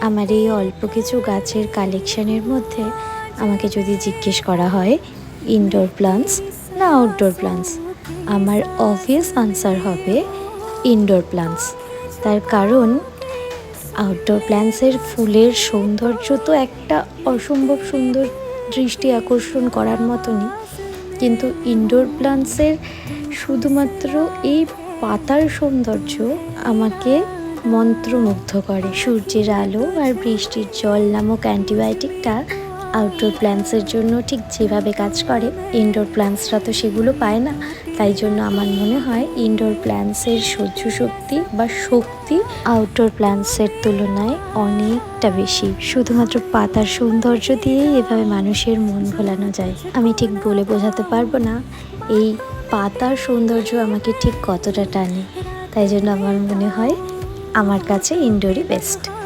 আমার এই অল্প কিছু গাছের কালেকশনের মধ্যে আমাকে যদি জিজ্ঞেস করা হয় ইনডোর প্লান্টস না আউটডোর প্লান্টস আমার অবভিয়াস আনসার হবে ইনডোর প্লান্টস তার কারণ আউটডোর প্ল্যান্টসের ফুলের সৌন্দর্য তো একটা অসম্ভব সুন্দর দৃষ্টি আকর্ষণ করার মতনই। কিন্তু ইনডোর প্লান্টসের শুধুমাত্র এই পাতার সৌন্দর্য আমাকে মন্ত্রমুগ্ধ করে সূর্যের আলো আর বৃষ্টির জল নামক অ্যান্টিবায়োটিকটা আউটডোর প্ল্যান্টসের জন্য ঠিক যেভাবে কাজ করে ইনডোর প্ল্যান্টসরা তো সেগুলো পায় না। তাই জন্য আমার মনে হয় ইনডোর প্ল্যান্টসের সহ্য শক্তি বা শক্তি আউটডোর প্ল্যান্টসের তুলনায় অনেকটা বেশি। শুধুমাত্র পাতার সৌন্দর্য দিয়েই এভাবে মানুষের মন ভোলানো যায়। আমি ঠিক বলে বোঝাতে পারব না, এই পাতার সৌন্দর্য আমাকে ঠিক কতটা টানে। তাই জন্য আমার মনে হয় আমার কাছে ইনডোরই বেস্ট।